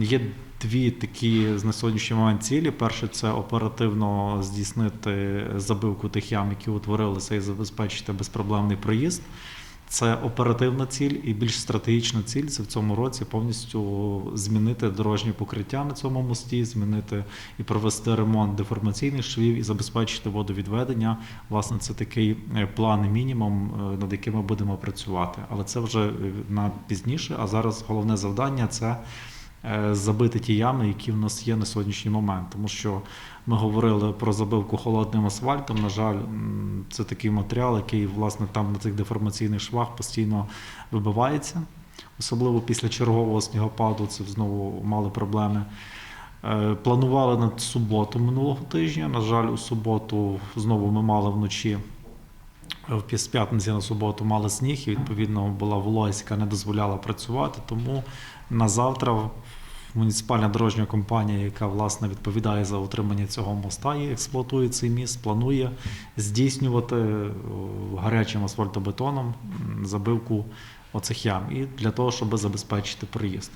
Є дві такі на сьогоднішній момент цілі. Перше це оперативно здійснити забивку тих ям, які утворилися, і забезпечити безпроблемний проїзд. Це оперативна ціль і більш стратегічна ціль це в цьому році повністю змінити дорожнє покриття на цьому мості, змінити і провести ремонт деформаційних швів і забезпечити водовідведення. Власне, це такий е, план мінімум, е, над яким ми будемо працювати. Але це вже е, на пізніше. А зараз головне завдання це забити ті ями, які в нас є на сьогоднішній момент. Тому що ми говорили про забивку холодним асфальтом. На жаль, це такий матеріал, який власне там на цих деформаційних швах постійно вибивається. Особливо після чергового снігопаду це знову мали проблеми. Е, Планували на суботу минулого тижня. На жаль, у суботу знову ми мали вночі. В п'ятниці на суботу мали сніг, і відповідно була вологість, яка не дозволяла працювати. Тому на завтра муніципальна дорожня компанія, яка власне відповідає за утримання цього моста і експлуатує цей міст, планує здійснювати е, гарячим асфальтобетоном забивку оцих ям і для того, щоб забезпечити проїзд.